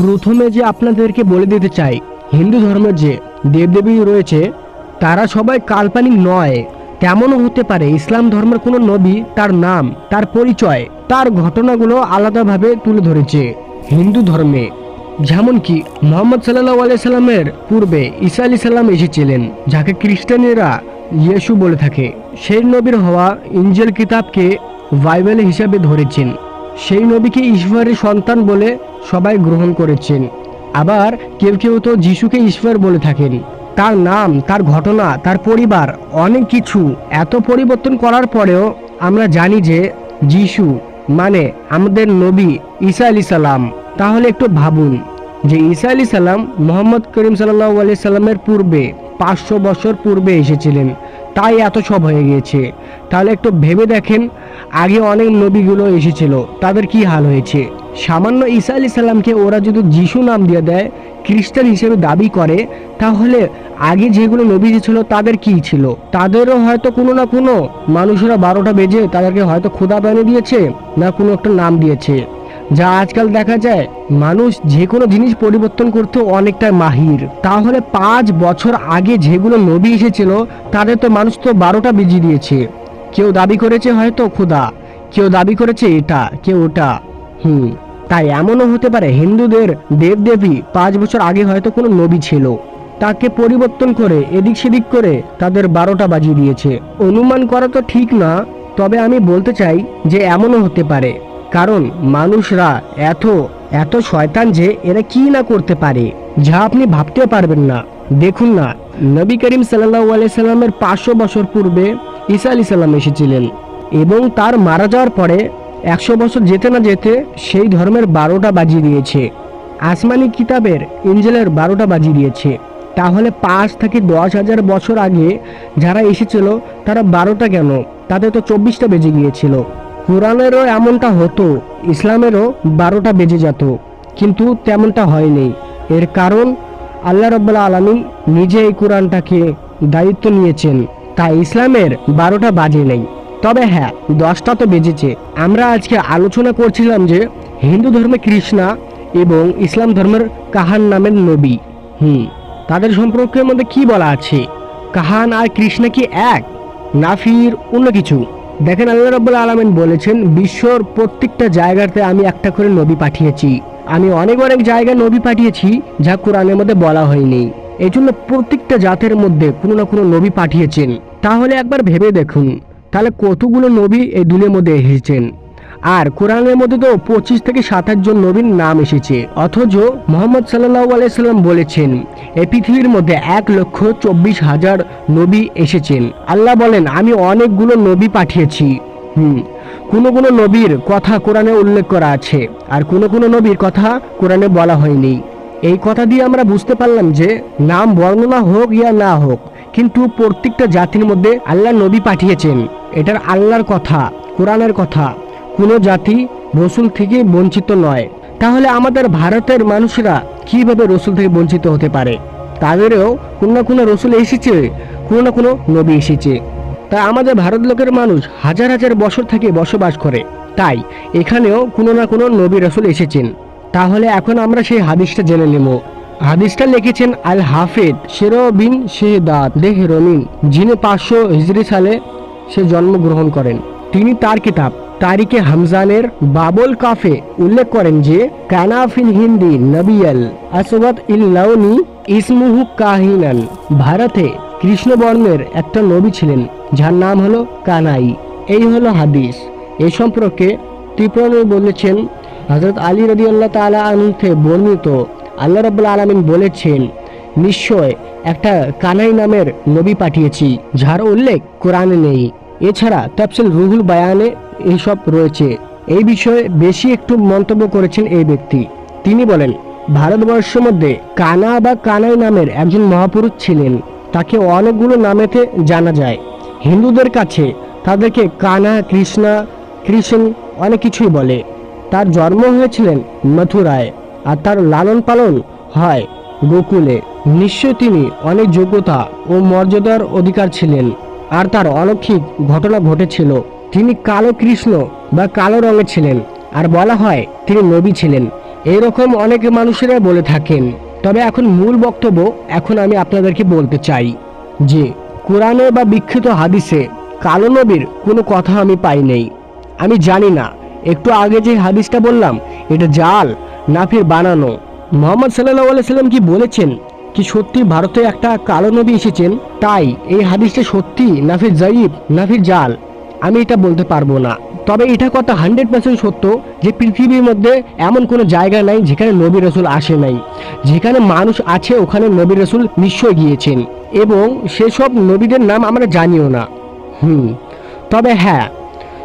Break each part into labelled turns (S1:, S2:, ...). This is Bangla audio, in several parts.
S1: প্রথমে যে আপনাদেরকে বলে দিতে চাই, হিন্দু ধর্মের যে দেবদেবী রয়েছে, তারা সবাই কাল্পনিক নয়। তেমনও হতে পারে, ইসলাম ধর্মের কোনো নবী তার নাম, তার পরিচয়, তার ঘটনাগুলো আলাদাভাবে তুলে ধরেছে হিন্দু ধর্মে। যেমন কি মোহাম্মদ সাল্লাহ আলাইসাল্লামের পূর্বে ঈসা আলি সাল্লাম এসেছিলেন, যাকে খ্রিস্টানেরা ইয়েশু বলে থাকে। সেই নবীর হওয়া ইঞ্জেল কিতাবকে বাইবেল হিসাবে ধরেছেন। সেই নবীকে ঈশ্বরের সন্তান বলে সবাই গ্রহণ করেছেন। আবার কেউ কেউ তো যিশুকে ঈশ্বর বলে থাকেন। তার নাম, তার ঘটনা, তার পরিবার, অনেক কিছু এত পরিবর্তন করার পরেও আমরা জানি যে যিশু মানে আমাদের নবী ঈসা আলি সাল্লাম তাহলে একটু ভাবুন যে ঈসা আলি সাল্লাম মোহাম্মদ করিম সাল্লাহ আলি সাল্লামের পূর্বে পাঁচশো বছর পূর্বে এসেছিলেন। তাই এত সব হয়ে গিয়েছে। তাহলে একটু ভেবে দেখেন, আগে অনেক নবীগুলো এসেছিল, তাদের কি হাল হয়েছে? সামান্য ঈসা আলি সাল্লামকে ওরা যদি যিশু নাম দিয়ে দেয়, খ্রিস্টান হিসেবে দাবি করে, তাহলে আগে যেগুলো নবী ছিল তাদের কি ছিল? তাদেরও হয়তো কোনো না কোনো মানুষেরা বারোটা বেজে তাদেরকে হয়তো ক্ষুদা বানিয়ে দিয়েছে, না কোনো একটা নাম দিয়েছে। যা আজকাল দেখা যায়, মানুষ যে কোনো জিনিস পরিবর্তন করতে অনেকটা মাহির। তাহলে পাঁচ বছর আগে যেগুলো নবী এসেছিল, তাদের তো মানুষ তো বারোটা বেজিয়ে দিয়েছে। কেউ দাবি করেছে হয়তো ক্ষুদা কেউ দাবি করেছে এটা, কেউ ওটা। হুম, তাই এমনও হতে পারে হিন্দুদের দেবদেবী পাঁচ বছর আগে হয়তো কোনো নবী ছিল। তাকে পরিবর্তন করে, এদিক সেদিক করে তাদের বারোটা বাজিয়ে দিয়েছে। অনুমান করা তো ঠিক না, তবে আমি বলতে চাই যে এমনও হতে পারে। কারণ মানুষরা এত এত শয়তান যে এরা কি না করতে পারে, যা আপনি ভাবতে পারবেন না। দেখুন না, নবী করিম সাল্লাহ সাল্লামের পাঁচশো বছর পূর্বে ঈসা আলি সাল্লাম এসেছিলেন এবং তার মারা যাওয়ার পরে একশো বছর যেতে না যেতে সেই ধর্মের বারোটা বাজিয়ে দিয়েছে। আসমানি কিতাবের ইঞ্জেলের বারোটা বাজিয়ে দিয়েছে। তাহলে পাঁচ থেকে দশ হাজার বছর আগে যারা এসেছিল, তারা বারোটা কেন? তাদের তো চব্বিশটা বেজে গিয়েছিল। কোরআনেরও এমনটা হতো, ইসলামেরও বারোটা বেজে যেত, কিন্তু তেমনটা হয়নি। এর কারণ, আল্লাহ রব্বুল্লা আলমিন নিজে এই কোরআনটাকে দায়িত্ব নিয়েছেন, তাই ইসলামের বারোটা বাজে নেই। তবে হ্যাঁ দশটা তো বেজেছে। আমরা আজকে আলোচনা করছিলাম যে, হিন্দু ধর্মে কৃষ্ণা এবং ইসলাম ধর্মের কাহান নামের নবী। হুম, তাদের সম্পর্কের মধ্যে কি বলা আছে? কাহান আর কৃষ্ণা কি এক? না ফির অন্য কিছু। দেখেন আল্লাহ রব্বুল আলমিন বলেছেন, বিশ্বর প্রত্যেকটা জায়গাতে আমি একটা করে নবী পাঠিয়েছি। আমি অনেক অনেক জায়গায় নবী পাঠিয়েছি, যা কোরআনের মধ্যে বলা হয়নি। এই জন্য প্রত্যেকটা জাতের মধ্যে কোনো না কোনো নবী পাঠিয়েছেন। তাহলে একবার ভেবে দেখুন, তাহলে কতগুলো নবী এই দুনিয়ার মধ্যে এসেছেন? আর কোরআনের মধ্যে তো পঁচিশ থেকে সাতাশ জন নবীর নাম এসেছে। অথচ মোহাম্মদ সাল্লাহ আলাইসাল্লাম বলেছেন এই পৃথিবীর মধ্যে এক লক্ষ চব্বিশ হাজার নবী এসেছেন। আল্লাহ বলেন, আমি অনেকগুলো নবী পাঠিয়েছি। হুম, কোনো কোনো নবীর কথা কোরআনে উল্লেখ করা আছে, আর কোনো কোনো নবীর কথা কোরআনে বলা হয়নি। এই কথা দিয়ে আমরা বুঝতে পারলাম যে, নাম বর্ণনা হোক ইয়া না হোক, কিন্তু প্রত্যেকটা জাতির মধ্যে আল্লাহ নবী পাঠিয়েছেন। এটার আল্লাহর কথা, কোরআনের কথা। কোনো জাতি রসুল থেকে বঞ্চিত নয়। তাহলে আমাদের ভারতের মানুষরা কীভাবে রসুল থেকে বঞ্চিত হতে পারে? তাদেরও কোনো না কোনো রসুল এসেছে, কোনো না কোনো নবী এসেছে। তাই আমাদের ভারত লোকের মানুষ হাজার হাজার বছর থেকে বসবাস করে। তাই এখানেও কোনো না কোনো নবী রসুল এসেছেন। তাহলে এখন আমরা সেই হাদিসটা জেনে নেব। হাদিসটা লিখেছেন আল হাফেদ শেরো বিন শেহদাদ দেহরমিন, যিনি পাঁচশো হিজরি সালে সে জন্মগ্রহণ করেন। তিনি তার কিতাব তারিকে হামজানের বাবুল কাফে উল্লেখ করেন যে কানাফিন হিন্দি নবিয়াল আসবাদ ইল লাউনি ইসমুহু কাহিনান। ভারতে কৃষ্ণবর্ণের একটা নবী ছিলেন, যার নাম হলো কানাই। এই হলো হাদিস। এ সম্পর্কে ত্রিপুরানি বলেছেন হজরত আলী রদি আল্লাহ তালা আনতে বর্ণিত, আল্লাহ রব্বুল্লা আলমিন বলেছেন, নিশ্চয় একটা কানাই নামের নবী পাঠিয়েছি, যার উল্লেখ কোরআনে নেই। এছাড়া তাফসিল রুহুল বায়ানে এইসব রয়েছে। এই বিষয়ে বেশি একটু মন্তব্য করেছেন এই ব্যক্তি। তিনি বলেন, ভারতবর্ষের মধ্যে কানা বা কানাই নামের একজন মহাপুরুষ ছিলেন। তাকে অনেকগুলো নামেতে জানা যায়। হিন্দুদের কাছে তাদেরকে কানা, কৃষ্ণা, কৃষ্ণ অনেক কিছুই বলে। তার জন্ম হয়েছিলেন মথুরায় আর তার লালন পালন হয় গোকুলে। নিশ্চয় তিনি অনেক যোগ্যতা ও মর্যাদার অধিকার ছিলেন। আর তার অলৌকিক ঘটনা ঘটেছিল। তিনি কালো কৃষ্ণ বা কালো রঙের ছিলেন আর বলা হয় তিনি নবী ছিলেন। এরকম অনেক মানুষেরা বলে থাকেন। তবে এখন মূল বক্তব্য এখন আমি আপনাদেরকে বলতে চাই যে, কোরআনে বা বিক্ষিত হাদিসে কালো নবীর কোনো কথা আমি পাই নেই। আমি জানি না। একটু আগে যে হাদিসটা বললাম, এটা জাল না ফির বানানো। মোহাম্মদ সাল্লাহ সাল্লাম কি বলেছেন? কি সত্যি ভারতে একটা কালো নবী এসেছেন? তাই এই হাদিসটা সত্যি না ফির জাইব না ফির জাল। আমি এটা বলতে পারব না। তবে এটা কথা হান্ড্রেড পার্সেন্ট সত্য যে পৃথিবীর মধ্যে এমন কোনো জায়গা নাই যেখানে নবী রসুল আসে নাই। যেখানে মানুষ আছে, ওখানে নবী রসুল নিশ্চয় গিয়েছেন। এবং সেসব নবীদের নাম আমরা জানিও না। হুম। তবে হ্যাঁ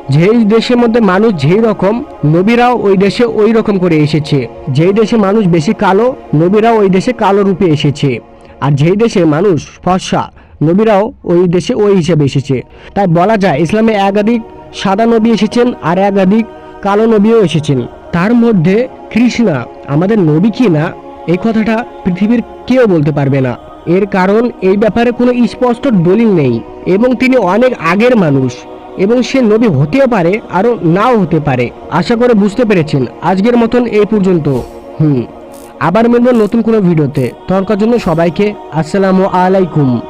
S1: যেই দেশের মধ্যে মানুষ যেই রকম, নবীরাও ওই দেশে ওই রকম করে এসেছে। যেই দেশে মানুষ বেশি কালো, নবীরাও ওই দেশে কালো রূপে এসেছে। আর যেই দেশে মানুষ ফর্সা, নবীরাও ওই দেশে ওই হিসেবে এসেছে। তাই বলা যায়, ইসলামে একাধিক সাদা নবী এসেছেন আর একাধিক কালো নবীও এসেছেন। তার মধ্যে কৃষ্ণা, আমাদের নবী কি না, এই কথাটা পৃথিবীর কেউ বলতে পারবে না। এর কারণ এই ব্যাপারে কোনো স্পষ্ট দলিল নেই। এবং তিনি অনেক আগের মানুষ। এবং সে নবী হতেও পারে, আরও নাও হতে পারে। আশা করে বুঝতে পেরেছেন। আজকের মতন এই পর্যন্ত। হুম। আবার মিলব নতুন কোনো ভিডিওতে। তর্কার জন্য সবাইকে আসসালামু আলাইকুম।